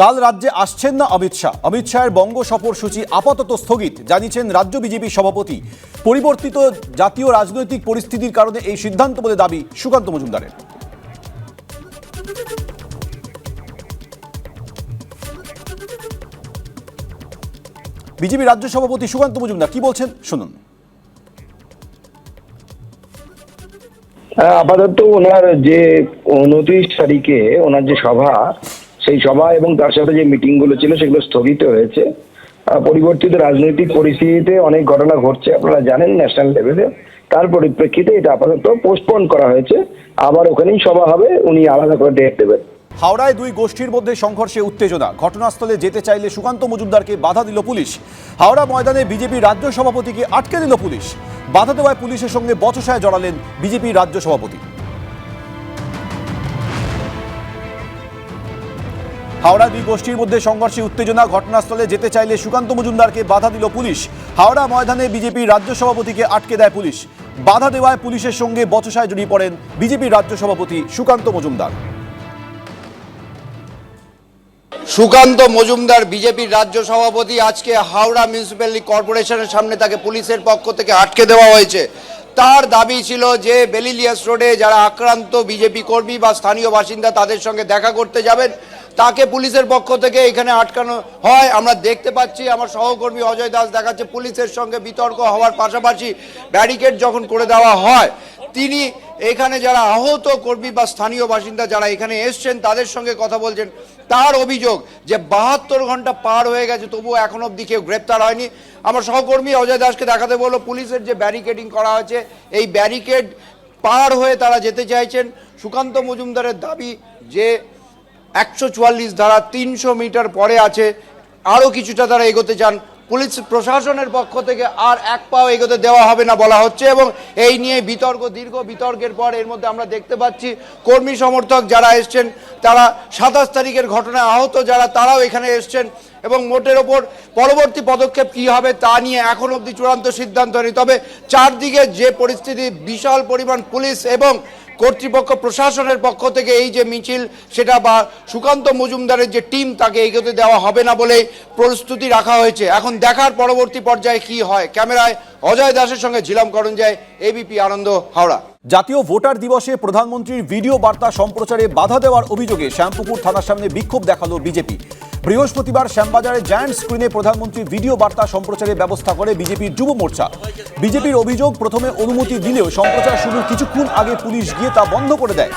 কাল রাজ্যে আসছেন না অমিত শাহ। অমিত শাহের বঙ্গ সফরসূচি আপাতত স্থগিত, জানিয়েছেন রাজ্য বিজেপি সভাপতি। পরিবর্তিত জাতীয় রাজনৈতিক পরিস্থিতির কারণে এই সিদ্ধান্ত বলে দাবি সুকান্ত মজুমদারের। বিজেপি রাজ্য সভাপতি সুকান্ত মজুমদার, কি বলছেন? শুনুন। আপাতত ওনার যে উনত্রিশ তারিখে ওনার যে সভা সেই সভা এবং তার সাথে যে মিটিংগুলো ছিল সেগুলো স্থগিত হয়েছে। পরিবর্তিত রাজনৈতিক পরিস্থিতিতে অনেক ঘটনা ঘটছে, আপনারা জানেন ন্যাশনাল লেভেলে তার পরিপ্রেক্ষিতে এটা আপাতত পোস্টপোন করা হয়েছে। আবার ওখানেই সভা হবে, উনি আলাদা করে ডেট দেবেন। হাওড়ায় দুই গোষ্ঠীর মধ্যে সংঘর্ষে উত্তেজনা। ঘটনাস্থলে যেতে চাইলে সুকান্ত মজুমদারকে বাধা দিল পুলিশ। হাওড়া ময়দানে বিজেপি রাজ্য সভাপতিকে আটকে দিল পুলিশ। বাধা দেওয়ায় পুলিশের সঙ্গে বচসায় জড়ালেন বিজেপি রাজ্য সভাপতি। হাওড়া দুই গোষ্ঠীর মধ্যে সংঘর্ষে উত্তেজনা, ঘটনাস্থলে যেতে চাইলে সুকান্ত মজুমদারকে বাধা দিল পুলিশ। হাওড়া ময়দানে বিজেপি রাজ্য সভাপতিকে আটকে দেয় পুলিশ। বাধা দেওয়ায় পুলিশের সঙ্গে বচসায় জড়িয়ে পড়েন বিজেপি রাজ্য সভাপতি সুকান্ত মজুমদার। সুকান্ত মজুমদার বিজেপির রাজ্য সভাপতি, আজকে হাওড়া মিউনিসিপ্যালিটি কর্পোরেশনের সামনে তাকে পুলিশের পক্ষ থেকে আটকে দেওয়া হয়েছে। তার দাবি ছিল যে বেলিলিয়াস রোডে যারা আক্রান্ত বিজেপি কর্মী বা স্থানীয় বাসিন্দা তাদের সঙ্গে দেখা করতে যাবেন তাকে পুলিশের পক্ষ থেকে এখানে আটকানো হয়। আমরা দেখতে পাচ্ছি, আমার সহকর্মী অজয় দাস দেখাচ্ছে, পুলিশের সঙ্গে বিতর্ক হওয়ার পাশাপাশি ব্যারিকেড যখন করে দেওয়া হয়, তিনি এখানে যারা আহত কর্মী বা স্থানীয় বাসিন্দা যারা এখানে এসছেন, তাদের সঙ্গে কথা বলছেন। তার অভিযোগ যে বাহাত্তর ঘণ্টা পার হয়ে গেছে, তবুও এখন অবধি কেউ গ্রেপ্তার হয়নি। আমার সহকর্মী অজয় দাসকে দেখাতে বলল, পুলিশের যে ব্যারিকেডিং করা হয়েছে, এই ব্যারিকেড পার হয়ে তারা যেতে চাইছেন। সুকান্ত মজুমদারের দাবি যে একশো চুয়াল্লিশ ধারা তিনশো মিটার পরে আছে। আরও কিছুটা তারা এগোতে চান। পুলিশ প্রশাসনের পক্ষ থেকে আর এক পাও এগোতে দেওয়া হবে না বলা হচ্ছে এবং এই নিয়ে বিতর্ক, দীর্ঘ বিতর্কের পর এর মধ্যে আমরা দেখতে পাচ্ছি কর্মী সমর্থক যারা এসছেন, তারা সাতাশ তারিখের ঘটনায় আহত যারা, তারাও এখানে এসছেন এবং মোটের ওপর পরবর্তী পদক্ষেপ কী হবে তা নিয়ে এখন অবধি চূড়ান্ত সিদ্ধান্ত নেই। তবে চারদিকে যে পরিস্থিতি, বিশাল পরিমাণ পুলিশ এবং কর্তৃপক্ষ প্রশাসনের পক্ষ থেকে এই যে মিছিল, সেটা বা সুকান্ত মজুমদারের যে টিম, তাকে এগোতে দেওয়া হবে না বলে প্রস্তুতি রাখা হয়েছে। এখন দেখার পরবর্তী পর্যায়ে কি হয়? ক্যামেরায় অজয় দাসের সঙ্গে ঝিলাম করঞ্জায় এবিপি আনন্দ, হাওড়া। জাতীয় ভোটার দিবসে প্রধানমন্ত্রীর ভিডিও বার্তা সম্প্রচারে বাধা দেওয়ার অভিযোগে শ্যামপুকুর থানার সামনে বিক্ষোভ দেখাল বিজেপি। বৃহস্পতিবার শ্যামবাজারে জায়ান্ট স্ক্রিনে প্রধানমন্ত্রী ভিডিও বার্তা সম্প্রচারের ব্যবস্থা করে বিজেপির যুব মোর্চা। বিজেপির অভিযোগ প্রথমে অনুমতি দিলেও সম্প্রচার শুরুর কিছুক্ষণ আগে পুলিশ গিয়ে তা বন্ধ করে দেয়।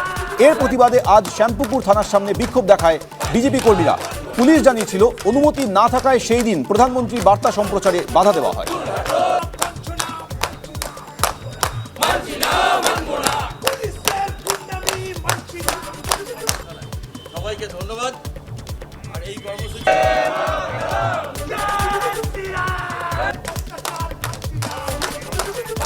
এর প্রতিবাদে আজ শ্যামপুকুর থানার সামনে বিক্ষোভ দেখায় বিজেপি কর্মীরা। পুলিশ জানিয়েছিল, অনুমতি না থাকায় সেই দিন প্রধানমন্ত্রী বার্তা সম্প্রচারে বাধা দেওয়া হয়। সবাইকে ধন্যবাদ। আর এই কর্মসূচি